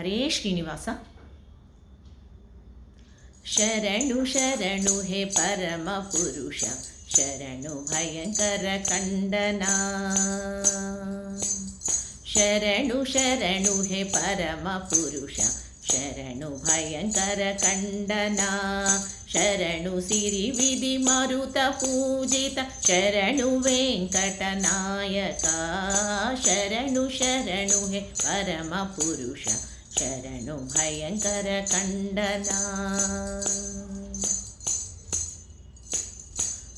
ಹರೇ ಶ್ರೀನಿವಾಸ ಶರಣು ಶರಣು ಹೇ ಪರಮ ಪುರುಷ ಶರಣು ಭಯಂಕರ ಖಂಡನ ಶರಣು ಶರಣು ಹೇ ಪರಮ ಪುರುಷ ಶರಣು ಭಯಂಕರ ಖಂಡನ ಶರಣು ಸಿರಿ ವಿಧಿ ಮರುತ ಪೂಜಿತ ಶರಣು ವೆಂಕಟನಾಯಕ ಶರಣು ಶರಣು ಹೇ ಪರಮ ಪುರುಷ శరణు భయంకర కండనా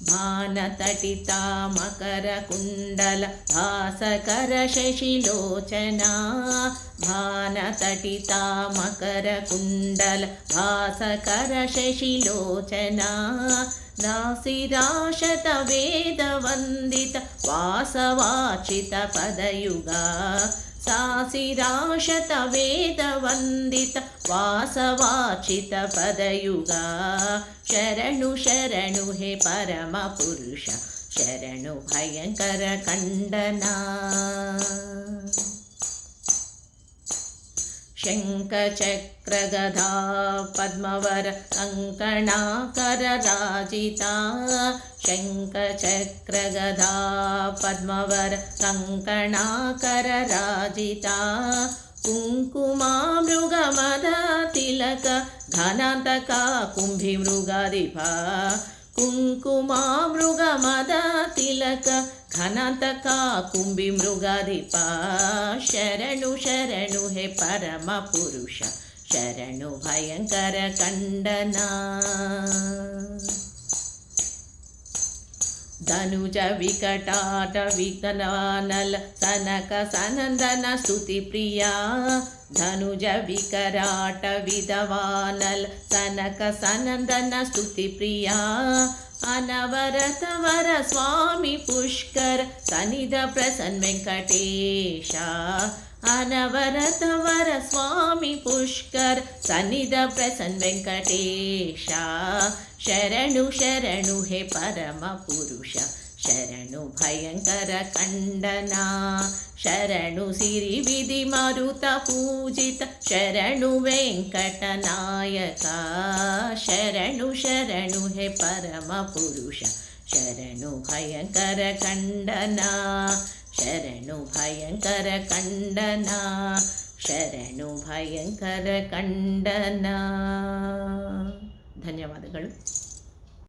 భానతటితా మకర కుండల భాసకర శశిలోచనా భానతటితా మకర కుండల భాసకర శశిలోచనా నాసిరాశత వేదవందిత వాసవాచిత పదయుగా ಹೇ ಪರಮ ಪುರುಷ ಶರಣು ಭಯಂಕರ ಖಂಡನ ಶಂಖಚಕ್ರಗಧಾ ಪದ್ಮವರ शङ्ख चक्रगधा पद्मवर कङ्कणा करजिता शङ्क चक्रगधा पद्मवर कङ्कणाकरजिता कुङ्कुमामृगमद तिलक धनातका कुम्भीमृगादिभा ఘనతక కుంభి మృగరిపా శరణు శరణు హే పరమ పురుష శరణు భయంకర కండనా. ధనుజ వికటాట వికనానల సనక సనందన స్థుతి ప్రియా. ధనుజ వికరాట విధవానల సనక సనందన స్థుతి ప్రియా. అనవరత వర స్వామి పుష్కర సనిధ ప్రసన్న వెంకటేశ. అనవరతవర స్వామి పుష్కర్ సన్నిధ ప్రసన్ వెంకటేశ. శరణు శరణు హే పరమ పురుష. శరణు భయంకర ఖండన. శరణు సిరి విధి మరుత పూజిత. శరణు వెంకటనాయక శరణు శరణు హే పరమ పురుష. శరణు భయంకర ఖండన. ಶರಣು ಭಯಂಕರ ಕಂಡನ ಶರಣು ಭಯಂಕರ ಕಂಡನ. ಧನ್ಯವಾದಗಳು.